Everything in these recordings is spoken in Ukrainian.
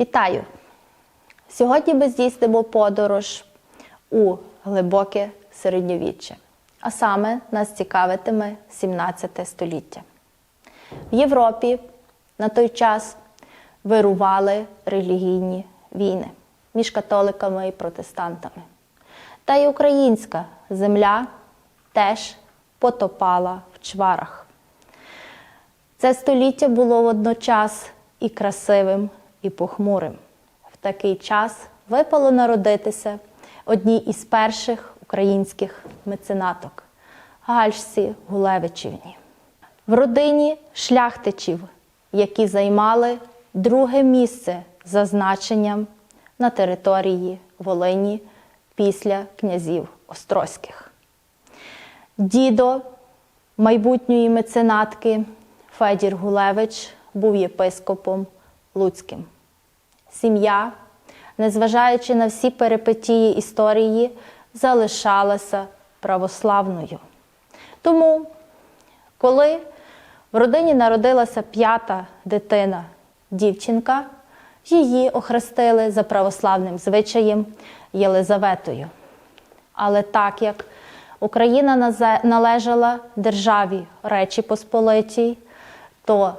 Вітаю! Сьогодні ми здійснимо подорож у глибоке середньовіччя, а саме нас цікавитиме 17 століття. В Європі на той час вирували релігійні війни між католиками і протестантами. Та й українська земля теж потопала в чварах. Це століття було водночас і красивим, і похмурим. В такий час випало народитися одній із перших українських меценаток Гальшці Гулевичівні. В родині шляхтичів, які займали друге місце за значенням на території Волині після князів Острозьких. Дідо майбутньої меценатки Федір Гулевич був єпископом Луцьким. Сім'я, незважаючи на всі перипетії історії, залишалася православною. Тому, коли в родині народилася п'ята дитина, дівчинка, її охрестили за православним звичаєм Єлизаветою. Але так як Україна належала державі Речі Посполитій, то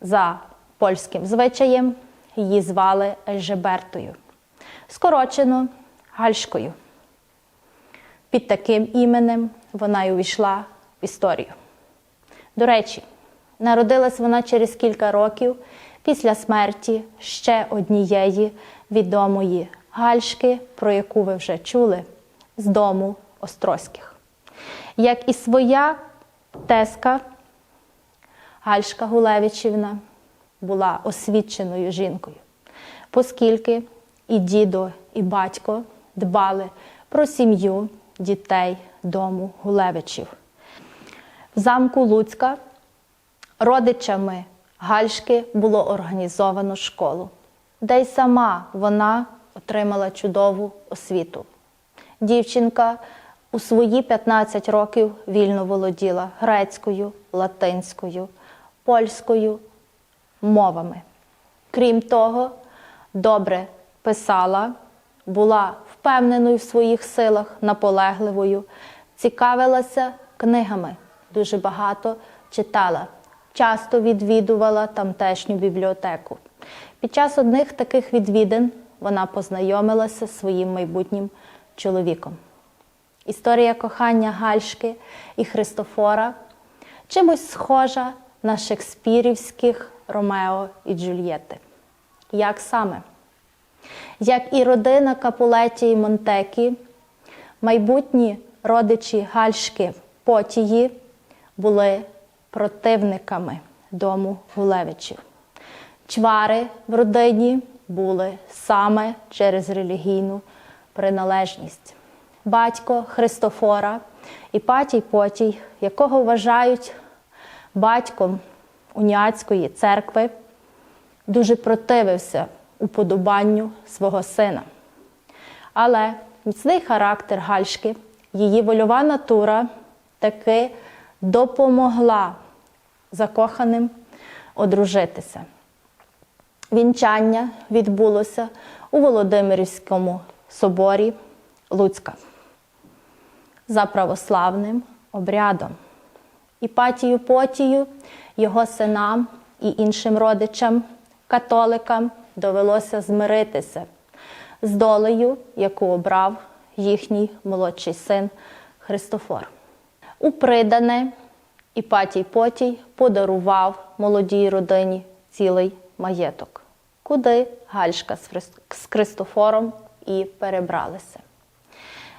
за польським звичаєм її звали Ельжебертою, скорочено Гальшкою. Під таким іменем вона й увійшла в історію. До речі, народилась вона через кілька років після смерті ще однієї відомої Гальшки, про яку ви вже чули, з дому Острозьких. Як і своя теска, Гальшка Гулевичівна була освіченою жінкою, оскільки і дідо, і батько дбали про сім'ю дітей дому Гулевичів. В замку Луцька родичами Гальшки було організовано школу, де й сама вона отримала чудову освіту. Дівчинка у свої 15 років вільно володіла грецькою, латинською, польською мовами. Крім того, добре писала, була впевненою в своїх силах, наполегливою, цікавилася книгами, дуже багато читала, часто відвідувала тамтешню бібліотеку. Під час одних таких відвідин вона познайомилася зі своїм майбутнім чоловіком. Історія кохання Гальшки і Христофора чимось схожа на шекспірівських Ромео і Джульєти. Як саме? Як і родина Капулеті і Монтекі, майбутні родичі Гальшки Потії були противниками дому Гулевичів. Чвари в родині були саме через релігійну приналежність. Батько Христофора і Патій Потій, якого вважають батьком уніатської церкви, дуже противився уподобанню свого сина. Але міцний характер Гальшки, її вольова натура таки допомогла закоханим одружитися. Вінчання відбулося у Володимирівському соборі Луцька за православним обрядом. Іпатію Потію, його синам і іншим родичам, католикам, довелося змиритися з долею, яку обрав їхній молодший син Христофор. У придане Іпатій Потій подарував молодій родині цілий маєток, куди Гальшка з Христофором і перебралися.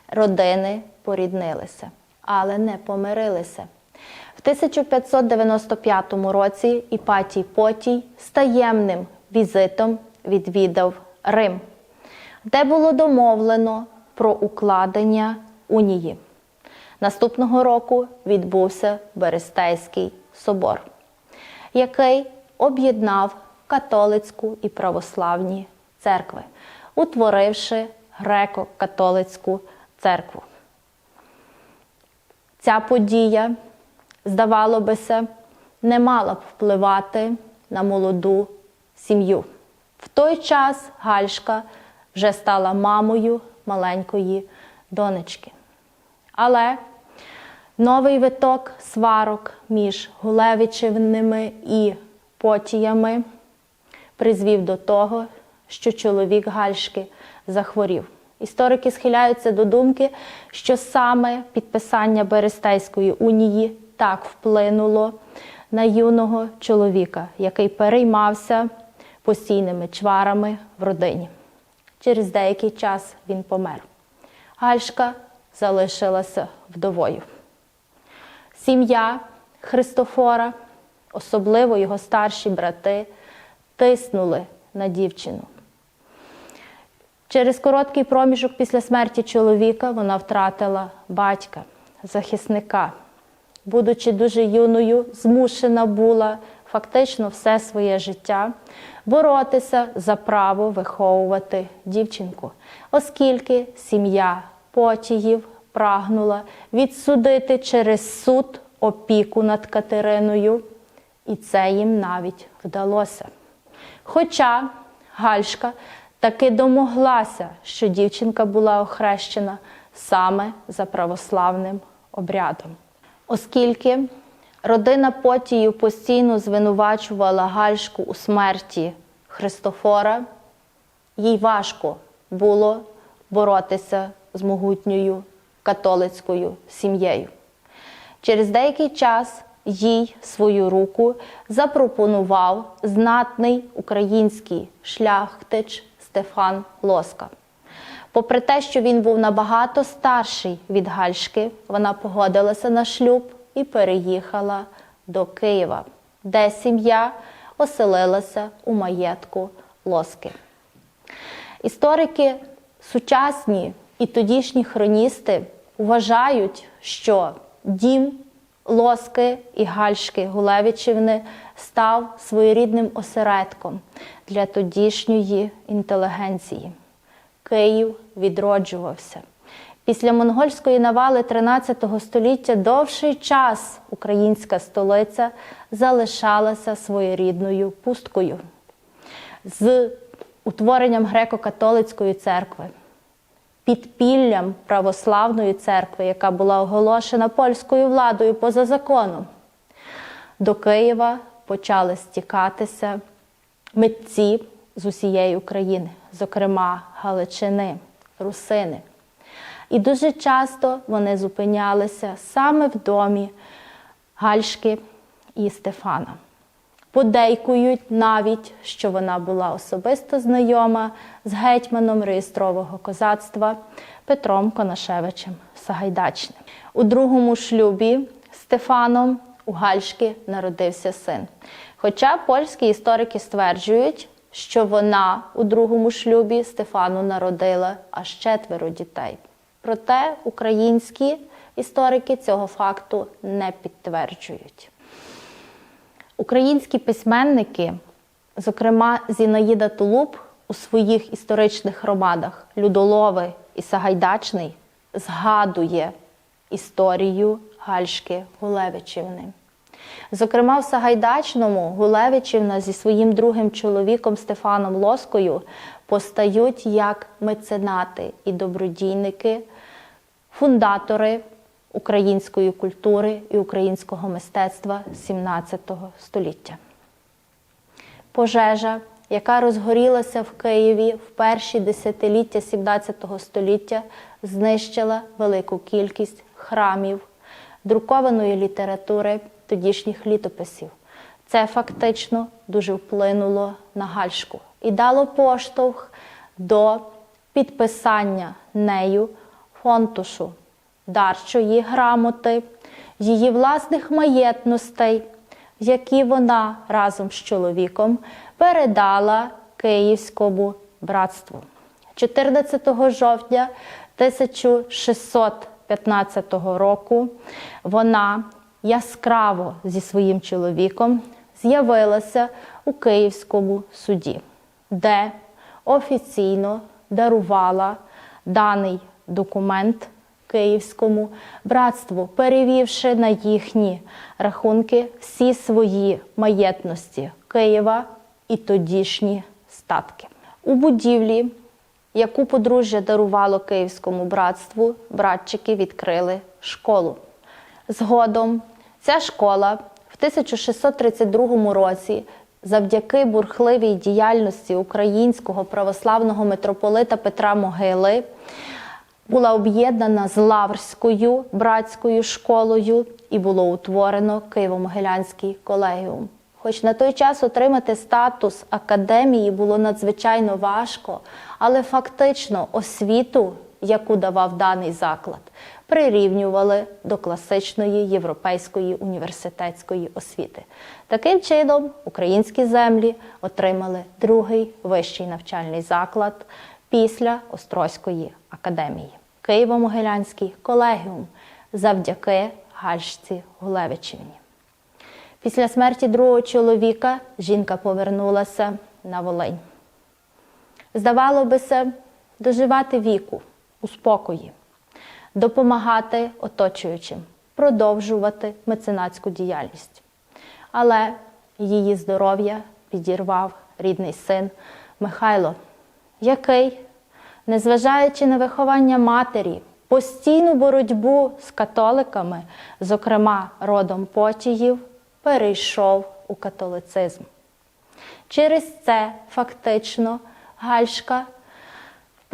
Родини поріднилися, але не помирилися. В 1595 році Іпатій Потій з таємним візитом відвідав Рим, де було домовлено про укладення унії. Наступного року відбувся Берестейський собор, який об'єднав католицьку і православні церкви, утворивши греко-католицьку церкву. Ця подія, здавало бися, не мала б впливати на молоду сім'ю В той час Гальшка вже стала мамою маленької донечки. Але новий виток сварок між Гулевичівними і Потіями призвів до того, що чоловік Гальшки захворів. Історики схиляються до думки, що саме підписання Берестейської унії так вплинуло на юного чоловіка, який переймався постійними чварами в родині. Через деякий час він помер. Гальшка залишилася вдовою. Сім'я Христофора, особливо його старші брати, тиснули на дівчину. Через короткий проміжок після смерті чоловіка вона втратила батька, захисника. Будучи дуже юною, змушена була фактично все своє життя боротися за право виховувати дівчинку, оскільки сім'я потігів прагнула відсудити через суд опіку над Катериною, і це їм навіть вдалося. Хоча Гальшка таки домоглася, що дівчинка була охрещена саме за православним обрядом. Оскільки родина Потіїв постійно звинувачувала Гальшку у смерті Христофора, їй важко було боротися з могутньою католицькою сім'єю. Через деякий час їй свою руку запропонував знатний український шляхтич Стефан Лоска. Попри те, що він був набагато старший від Гальшки, вона погодилася на шлюб і переїхала до Києва, де сім'я оселилася у маєтку Лоски. Історики сучасні і тодішні хроністи вважають, що дім Лоски і Гальшки Гулевичівни став своєрідним осередком для тодішньої інтелігенції. Київ відроджувався. Після монгольської навали 13 століття довший час українська столиця залишалася своєрідною пусткою. З утворенням греко-католицької церкви, підпіллям православної церкви, яка була оголошена польською владою поза законом, до Києва почали стікатися митці з усієї України, зокрема Галичини, Русини. І дуже часто вони зупинялися саме в домі Гальшки і Стефана. Подейкують навіть, що вона була особисто знайома з гетьманом реєстрового козацтва Петром Конашевичем Сагайдачним. У другому шлюбі Стефаном у Гальшки народився син. Хоча польські історики стверджують, що вона у другому шлюбі Стефану народила аж четверо дітей. Проте українські історики цього факту не підтверджують. Українські письменники, зокрема Зінаїда Тулуб, у своїх історичних романах Людолови і Сагайдачний згадує історію Гальшки Гулевичівни. Зокрема, в Сагайдачному Гулевичівна зі своїм другим чоловіком Стефаном Лоскою постають як меценати і добродійники, фундатори української культури і українського мистецтва XVII століття. Пожежа, яка розгорілася в Києві в перші десятиліття XVII століття, знищила велику кількість храмів, друкованої літератури тодішніх літописів. Це фактично дуже вплинуло на Гальшку і дало поштовх до підписання нею фонтушу, дарчої грамоти, її власних маєтностей, які вона разом з чоловіком передала Київському братству. 14 жовтня 1615 року вона яскраво зі своїм чоловіком з'явилася у Київському суді, де офіційно дарувала даний документ Київському братству, перевівши на їхні рахунки всі свої маєтності Києва і тодішні статки. У будівлі, яку подружжя дарувало Київському братству, братчики відкрили школу. Згодом ця школа в 1632 році завдяки бурхливій діяльності українського православного митрополита Петра Могили була об'єднана з Лаврською братською школою і було утворено Києво-Могилянський колегіум. Хоч на той час отримати статус академії було надзвичайно важко, але фактично освіту, яку давав даний заклад, прирівнювали до класичної європейської університетської освіти. Таким чином, українські землі отримали другий вищий навчальний заклад після Острозької академії Києво-Могилянський колегіум завдяки Гальшці Гулевичівні. Після смерті другого чоловіка жінка повернулася на Волинь. Здавало бися, доживати віку у спокої, допомагати оточуючим, продовжувати меценатську діяльність. Але її здоров'я підірвав рідний син Михайло, який, незважаючи на виховання матері, постійну боротьбу з католиками, зокрема родом Потіїв, перейшов у католицизм. Через це фактично Гальшка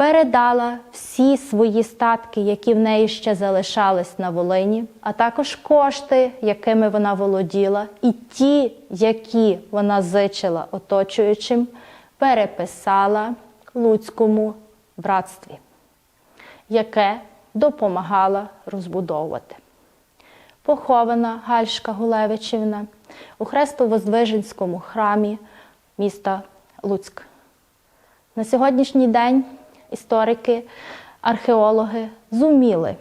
передала всі свої статки, які в неї ще залишались на Волині, а також кошти, якими вона володіла, і ті, які вона зичила оточуючим, переписала Луцькому братстві, яке допомагала розбудовувати. Похована Гальшка Гулевичівна у Хрестово-Воздвиженському храмі міста Луцьк. На сьогоднішній день історики, археологи зуміли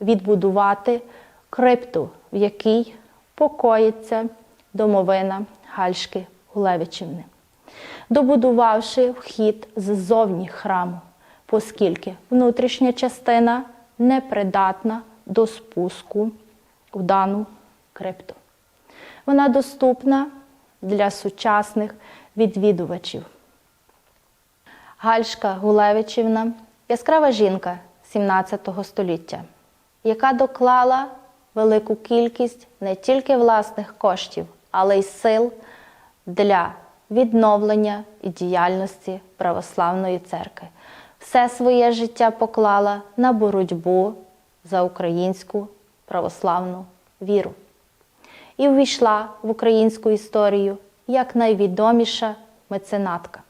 відбудувати крипту, в якій покоїться домовина Гальшки Гулевичівни, добудувавши вхід ззовні храму, оскільки внутрішня частина непридатна до спуску у дану крипту. Вона доступна для сучасних відвідувачів. Гальшка Гулевичівна яскрава жінка 17 століття, яка доклала велику кількість не тільки власних коштів, але й сил для відновлення і діяльності православної церкви. Все своє життя поклала на боротьбу за українську православну віру і увійшла в українську історію як найвідоміша меценатка.